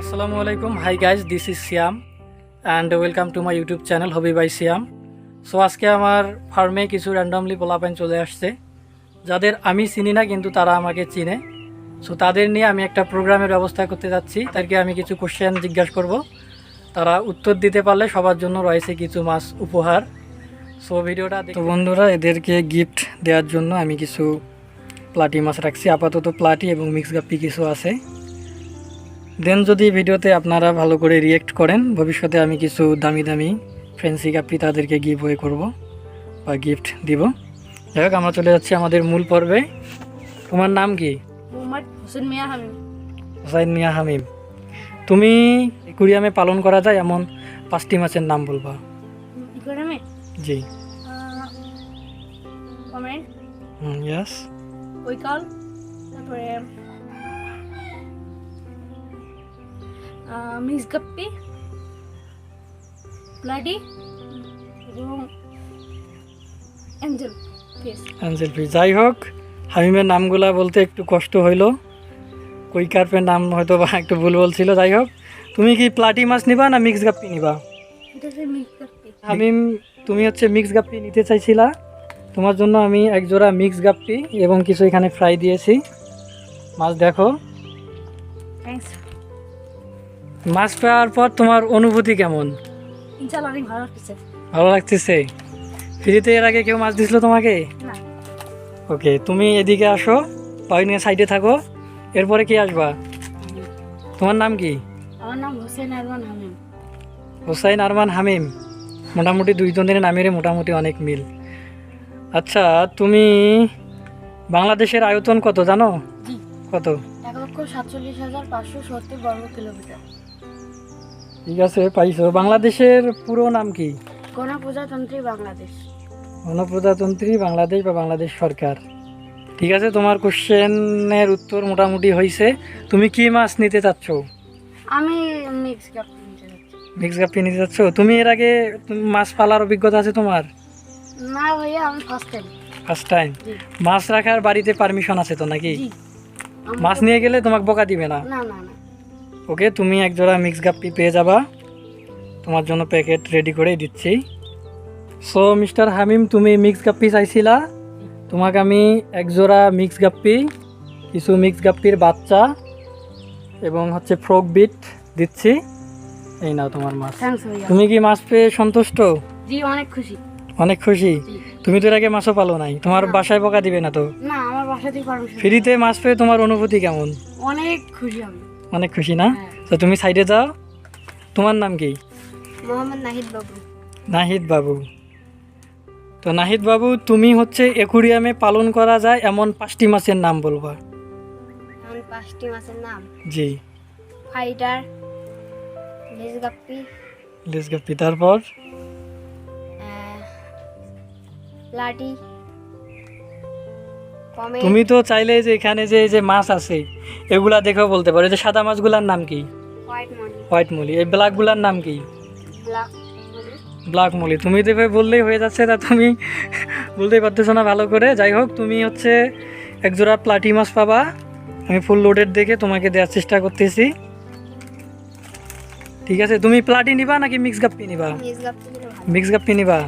আসসালামু আলাইকুম। Hi guys this is Siyam and welcome to my YouTube channel hobby by Siyam so আজকে আমার ফার্মে কিছু র্যান্ডমলি পোলাপাইন চলে আসছে। যাদের আমি চিনি না, কিন্তু তারা আমাকে চিনে। সো তাদের নিয়ে আমি একটা প্রোগ্রামের ব্যবস্থা করতে যাচ্ছি। তাদেরকে আমি কিছু কোশ্চেন জিজ্ঞাসা করব। তারা উত্তর দিতে পারলে সবার জন্য রয়েছে কিছু মাছ উপহার। সো ভিডিওটা তো বন্ধুরা, এদেরকে গিফট দেওয়ার জন্য আমি কিছু প্লাটি মাছ রাখছি। আপাতত প্লাটি এবং মিক্স গাপ্পি কিছু আছে। দেন যদি ভিডিওতে আপনারা ভালো করে রিয়েক্ট করেন ভবিষ্যতে আমি কিছু দামি দামি ফ্রেন্সি কাপি তাদেরকে গিভ ওয়ে করব বা গিফট দিব। যাই হোক আমরা চলে যাচ্ছি আমাদের মূল পর্বে। তোমার নাম কি? হোসেন মিয়া হামিম। হোসাইন মিয়া হামিম। তুমি কুরিয়ামে পালন করা যায়? এমন পাঁচটি মাছের নাম বলবা। জি। কমেন্ট। হুম ইয়াস কৈকাল তারপরে মিক্স গাপ্পি প্লাডি এবং অ্যাঞ্জেল ফেস অ্যাঞ্জেল ফি যাই হোক হামিমের নামগুলা বলতে একটু কষ্ট হইল। কৈকার্পের নাম হয়তো বা একটু ভুল বলছিল যাই হোক। তুমি কি প্লাটি মাছ নিবা না মিক্স গাপ্পি নিবা? হামিম তুমি হচ্ছে মিক্স গাপ্পি নিতে চাইছিলা। তোমার জন্য আমি এক জোড়া মিক্স গাপ্পি এবং কিছু এখানে ফ্রাই দিয়েছি। মাছ দেখো। থ্যাংকস মাছ পাওয়ার পর তোমার অনুভূতি কেমন? অনেক ভালো লাগতেছে। ভালো লাগতেছে? ফ্রিতে এর আগে কেউ মাছ দিছিল তোমাকে? ওকে তুমি এদিকে আসো পাই নিয়ে সাইডে থাকো এরপরে কি আসবা? তোমার নাম কি? আমার নাম হোসেন আরমান হামিম। হোসাইন আরমান হামিম মোটামুটি দুইজনের নামের মোটামুটি অনেক মিল। আচ্ছা তুমি বাংলাদেশের আয়তন কত জানো? কত? এক লক্ষ সাতচল্লিশ হাজার পাঁচশো সত্তর বর্গ কিলোমিটার। ঠিক আছে পাইছো। বাংলাদেশের পুরো নাম কি? গণপ্রজাতন্ত্রী বাংলাদেশ। গণপ্রজাতন্ত্রী বাংলাদেশ বা বাংলাদেশ সরকার। ঠিক আছে তোমার কোশ্চেনের উত্তর মোটামুটি হয়েছে তুমি কি মাছ নিতে চাচ্ছ? আমি মিক্স গাপ্পি নিতে যাচ্ছি মিক্স গাপ্পি নিতে চাচ্ছ? তুমি এর আগে মাছ পালার অভিজ্ঞতা আছে তোমার? না ভাইয়া আমি ফার্স্ট টাইম ফার্স্ট টাইম মাছ রাখার বাড়িতে পারমিশন আছে তো নাকি? মাছ নিয়ে গেলে তোমাকে বকা দিবে না না না। ওকে তুমি এক জোড়া মিক্স গাপ্পি পেয়ে যাবা। তোমার জন্য প্যাকেট রেডি করেই দিচ্ছি। সো মিস্টার হামিম তুমি মিক্স গাপ্পি চাইছিলা। তোমাকে আমি এক জোড়া মিক্স গাপ্পি কিছু মিক্স গাপ্পির বাচ্চা এবং হচ্ছে ফ্রক বিট দিচ্ছি। এই নাও তোমার মাছ। তুমি কি মাছ পেয়ে সন্তুষ্ট? জি অনেক খুশি। অনেক খুশি? তুমি তো এর আগে মাছও পালো নাই। তোমার বাসায় বকা দিবে না তো? না আমার ফ্রিতে মাছ পেয়ে তোমার অনুভূতি কেমন? অনেক খুশি আমি। অনেক খুশি না? হ্যাঁ। তো তুমি সাইডে যাও। তোমার নাম কি? মোহাম্মদ নাহিদ বাবু। নাহিদ বাবু। তো নাহিদ বাবু তুমি হচ্ছে একুরিয়ামে পালন করা যায় এমন পাঁচটি মাছের নাম বলবা। এমন পাঁচটি মাছের নাম? জি। ফাইটার লেজগাপ্পি। তারপর? লাটি তুমি তো চাইলে যে এখানে যে এই যে মাছ আছে এগুলা দেখেও বলতে পারো। এই যে সাদা মাছগুলার নাম কি? হোয়াইট মলি এই ব্ল্যাকগুলার নাম কি? ব্ল্যাক মলি তুমি দেবে বললেই হয়ে যাচ্ছে তা তুমি বলতেই পারতেছো না ভালো করে। যাই হোক তুমি হচ্ছে একজোড়া প্লাটি মাছ পাবা। আমি ফুল লোডের দেখে তোমাকে দেওয়ার চেষ্টা করতেছি। ঠিক আছে তুমি প্লাটি নিবা নাকি মিক্স গাপ্পি নিবা? মিক্স গাপ্পি নিবা?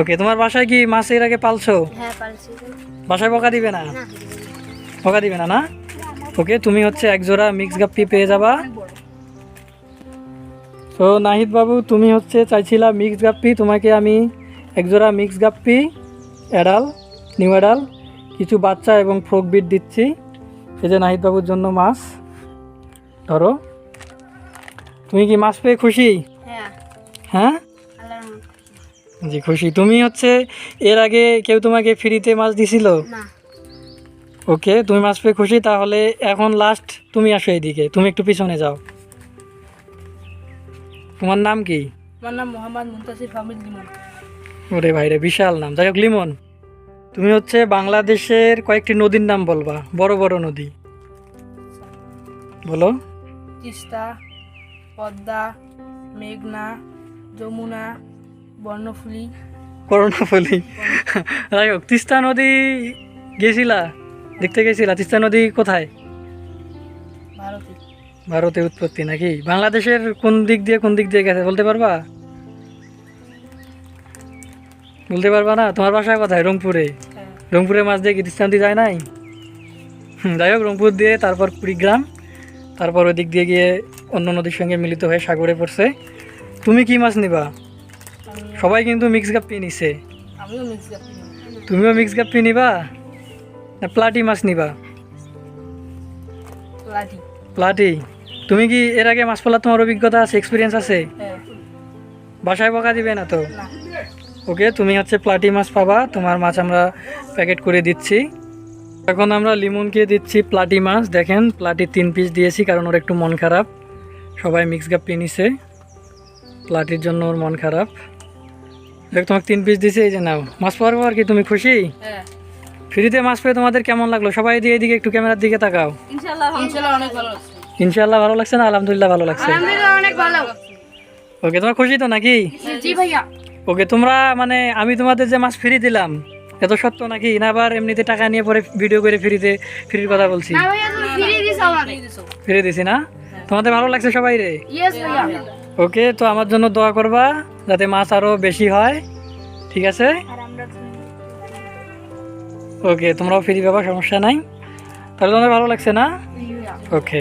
ওকে তোমার বাসায় কি মাছ এর আগে পালছো? হ্যাঁ বাসায় বকা দিবে না? না। বকা দিবে না না? ওকে তুমি হচ্ছে একজোড়া মিক্স গাপ্পি পেয়ে যাবা। তো নাহিদ বাবু তুমি হচ্ছে চাইছিলা মিক্স গাপ্পি তোমাকে আমি একজোড়া mix guppy adult new adult কিছু বাচ্চা এবং ফ্রক বিট দিচ্ছি। এই যে নাহিদ বাবুর জন্য মাছ। ধরো। তুমি কি মাছ পেয়ে খুশি? জি খুশি। তুমি হচ্ছে এর আগে কেউ তোমাকে ফ্রিতে মাছ দিছিল? না। ওকে তুমি মাছ পেয়ে খুশি তাহলে এখন লাস্ট তুমি আসো এইদিকে তুমি একটু পিছনে যাও। তোমার নাম কি? আমার নাম মোহাম্মদ মুন্তাসির ফাহমিদ লিমন। ওরে ভাইরে বিশাল নাম। যাই হোক লিমন তুমি হচ্ছে বাংলাদেশের কয়েকটি নদীর নাম বলবা। বড় বড় নদী। বলো। তিস্তা পদ্মা মেঘনা যমুনা বর্ণফুলি। করোনাফলি যাই হোক তিস্তা নদী গেছিলা? দেখতে গেছিলা? তিস্তা নদী কোথায়? ভারতে। ভারতে উৎপত্তি নাকি? বাংলাদেশের কোন দিক দিয়ে কোন দিক দিয়ে গেছে বলতে পারবা? বলতে পারবা না? তোমার বাসা কোথায়? রংপুরে? রংপুরে মাছ দিয়ে কি দৃষ্টান্তি যায় নাই? যাই হোক রংপুর দিয়ে তারপর কুড়িগ্রাম তারপর ওই দিক দিয়ে গিয়ে অন্য নদীর সঙ্গে মিলিত হয়ে সাগরে পড়ছে। তুমি কি মাছ নিবা? সবাই কিন্তু মিক্স গাপ্পি নিছে। আমিও মিক্স গাপি তুমিও মিক্স গাপ্পি নিবা না প্লাটি মাছ নিবা? প্লাটি তুমি কি এর আগে মাছ পালার তোমার অভিজ্ঞতা আছে এক্সপিরিয়েন্স আছে? হ্যাঁ। বাসায় বকা দিবে না তো? ওকে তুমি হচ্ছে প্লাটি মাছ পাবা তোমার মাছ আমরা প্যাকেট করে দিচ্ছি। এখন আমরা লিমনকে দিচ্ছি প্লাটি মাছ। দেখেন প্লাটি তিন পিস দিয়েছি কারণ ওর একটু মন খারাপ। সবাই মিক্স গাপ্পি নিছে প্লাটির জন্য ওর মন খারাপ। দেখ তোমাকে তিন পিস দিছে এই যে নাও। মাছ পাওয়ার পর কি তুমি খুশি? হ্যাঁ। ফ্রিতে মাছ পেয়ে তোমাদের কেমন লাগল? সবাই দিয়ে এদিকে একটু ক্যামেরার দিকে তাকাও। ইনশাআল্লাহ ভালো লাগছে। না? আলহামদুলিল্লাহ ভালো লাগছে। ওকে তোমার খুশি তো নাকি? ওকে তোমরা মানে আমি তোমাদের যে মাছ ফ্রি দিলাম এত সত্য নাকি? না আবার এমনিতে টাকা নিয়ে পরে ভিডিও করে ফ্রিতে ফ্রির কথা বলছি। ফ্রি দিছি না? তোমাদের ভালো লাগছে সবাই রে? ওকে তো আমার জন্য দোয়া করবা। যাতে মাছ আরও বেশি হয়। ঠিক আছে? ওকে তোমরাও ফ্রি পাবা সমস্যা নাই। তাহলে তোমাদের ভালো লাগছে না? ওকে